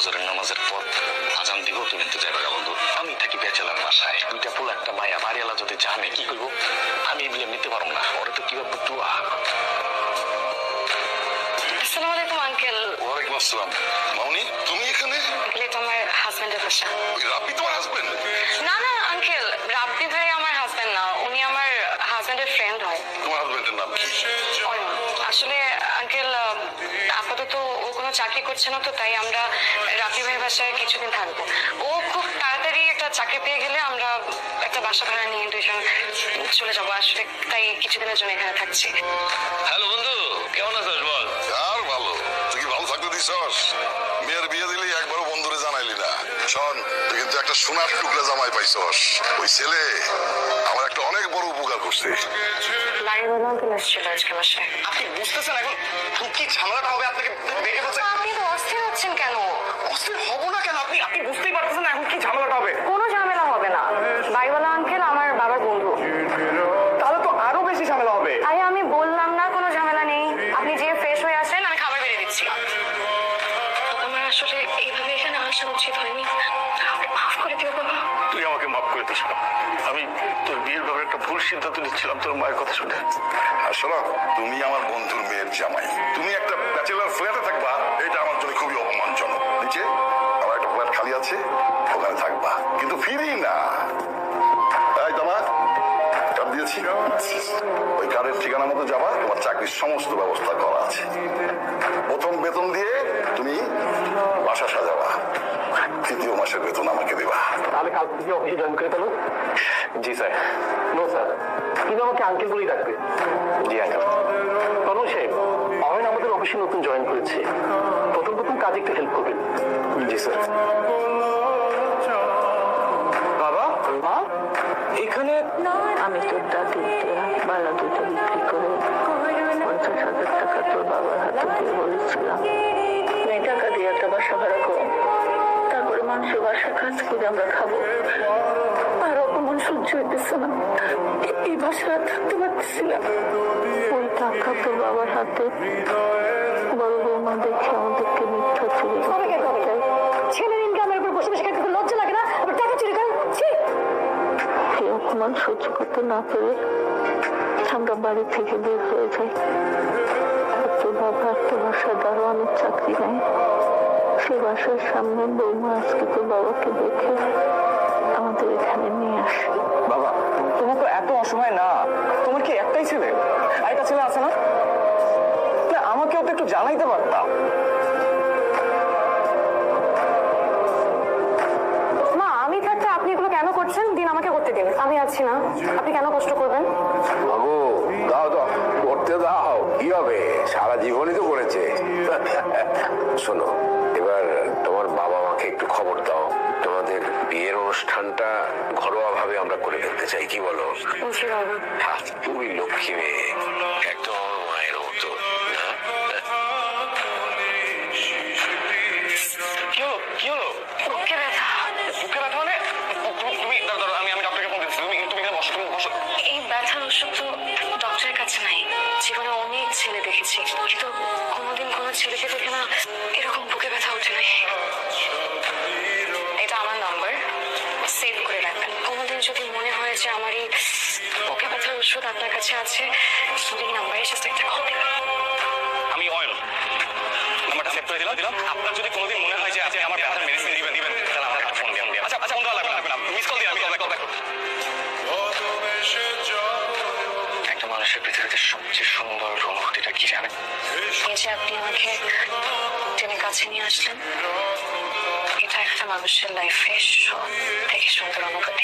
ফজরের নামাজের পর আজান দিব তুমি তো যাবে না বন্ধু। আমি থাকি বেচেলার বাসায়। দুইটা ফুল একটা মায়া। মারিয়ালা যদি জানে কি করব? আমি এগুলো নিতে পারব না। ওরা তো কীভাবে আঙ্কেল। আমার হাজবেন্ড না আমার হাজবেন্ড ফ্রেন্ড কি? আসলে আঙ্কেল আপাতত ও চাকরি করছে না তো তাই আমরা রাব্বি ভাইয়ের বাসায় কিছুদিন থাকব। ও খুব তাড়াতাড়ি একটা চাকরি পেয়ে গেলে আমরা একটা বাসা ভাড়া নিয়ে দুইজন চলে যাব। আসলে তাই কিছুদিনের জন্য এখানে থাকছি। হ্যালো বন্ধু কেমন আছিস বল? আর ভালো। তুই কি ভালো থাকতে দিছস? মেয়ের বিয়ে দিলি একবারও বন্ধুরে জানাইলি না। শোন তুই কিন্তু একটা সোনার টুকরা জামাই পাইছস। ওই ছেলে আমার একটা অনেক বড় উপকার করছে। বাড়িওয়ালা আঙ্কেল এসেছিল আজকে বাসায়। আপনি বুঝতেছেন এখন? কি ঝামেলাটা হবে? আপনাকে দেখে বলছে আপনি তো অস্থির হচ্ছেন কেন? অস্থির হব না কেন? আপনি আপনি বুঝতেই পারতেছেন এখন কি ঝামেলাটা হবে? কোনো ঝামেলা হবে না। বাড়িওয়ালা আঙ্কেল আমার বাবার বন্ধু। তাহলে তো আরও বেশি ঝামেলা হবে। আরে আমি বললাম না কোনো ঝামেলা নেই। আপনি যে ফ্রেশ হয়ে আসেন আমি খাবার বেড়ে দিচ্ছি। আমার আসলে এইভাবে এখানে আসা উচিত হয়নি। মাফ করে দিও বাবা। মাফ করে দিস আমি তোর বিয়ের ব্যাপারে একটা ভুল সিদ্ধান্ত নিচ্ছিলাম, তোর মায়ের কথা শুনে। শোনো, তুমি আমার বন্ধুর মেয়ের জামাই। তুমি একটা ব্যাচেলার ফ্ল্যাটে থাকবা, এটা আমার জন্য খুবই অপমানজনক। নিচে আমার একটা ফ্ল্যাট খালি আছে, ওখানে থাকবা। কিন্তু ফিরি না। তাই তোমা ওই কার্ডের ঠিকানা মতো যাবা, তোমার চাকরির সমস্ত ব্যবস্থা করা আছে। প্রথম বেতন দিয়ে তুমি বাসা সাজাবা তৃতীয় মাসের বেতন আমাকে দেবা। তাহলে কাল থেকে অফিসে জয়েন করে ফেলো। জি স্যার। নো স্যার কিন্তু আমাকে আঙ্কেল বলেই ডাকবে। জি আঙ্কেল তনু সাহেব অয়ন আমাদের অফিসে নতুন জয়েন করেছে। প্রথম প্রথম কাজে একটু হেল্প করবেন। জি স্যার। বাবা মা এখানে আমি তোর দাদির বালা দুটো বিক্রি করে পঞ্চাশ হাজার টাকা তোর বাবার হাতে দিয়ে বলেছিলাম। এই টাকা দিয়ে একটা বাসা ভাড়া তারপরে বাসা কাজ করে আমরা খাব। আর অপমান সহ্য হইতেছে না। এই বাসায় আর থাকতে পারতেছি না। ওই টাকা তোর বাবার হাতে। বড় বৌমা দেখে আমাদেরকে মিথ্যা চুরি ছেলের ইনকামের উপর বসে বসে খেতে লজ্জা লাগে না। আবার টাকা চুরি করে। এই অপমান সহ্য করতে না পেরে আমরা বাড়ি থেকে বের হয়ে যাই। আর তোর বাবা একটা বাসায় দারোয়ানের চাকরি নেয় সে বাসার সামনে বৌমা আজকে তোর বাবাকে দেখে আমাদের এখানে নিয়ে আসে। বাবা তোমার তো এত অসহায় না। তোমার কি একটাই ছেলে? আরেকটা ছেলে আছে না? না আমাকেও তো একটু জানাইতে পারতাম আমি থাকতে আপনি এগুলো কেন করছেন? দিন আমাকে করতে দিন। আমি আছি না। আপনি কেন কষ্ট করবেন? বাবু দাও দাও করতে দাও। কি হবে? সারা জীবনই তো করেছে। শোনো অনুষ্ঠানটা ঘরোয়া ভাবে আমরা করে ফেলতে চাই কি বলো? হ্যাঁ, তুমি লক্ষ্মী মেয়ে একদম আমার মায়ের মতো না? কি হলো? কি হলো? বুকে ব্যথা। বুকে ব্যথা মানে? তুমি তুমি দাঁড়াও, দাঁড়াও, আমি আমি ডক্টরকে ফোন দিচ্ছি। তুমি তুমি এখানে বসো তুমি বসো। এই ব্যথার ওষুধ তো ডক্টরের কাছে নাই। জীবনে অনেক ছেলে দেখেছি। কিন্তু কোনোদিন কোনো ছেলেকে দেখে না এরকম বুকে ব্যথা উঠে নাই। যদি মনে হয় যে আমার এই বুকে ব্যথার ওষুধ আপনার কাছে আছে তাহলে এই নাম্বারে একটা কল দেবেন। আমি অয়ন। নাম্বারটা সেভ করে দিলাম। দিলাম। আপনার যদি কোনোদিন মনে হয় যে আপনি আমার ব্যথার মেডিসিন দিবেন দিবেন তাহলে আমাকে একটা ফোন দিন আচ্ছা আচ্ছা লাগবে না, লাগবে না মিস কল দিন আমি কল ব্যাক কল ব্যাক একটা মানুষের পৃথিবীতে সবচেয়ে সুন্দর অনুভূতিটা কি জানেন? এই যে আপনি আমাকে টেনে কাছে নিয়ে আসলেন এটা একটা মানুষের লাইফে সব থেকে সুন্দর অনুভূতি।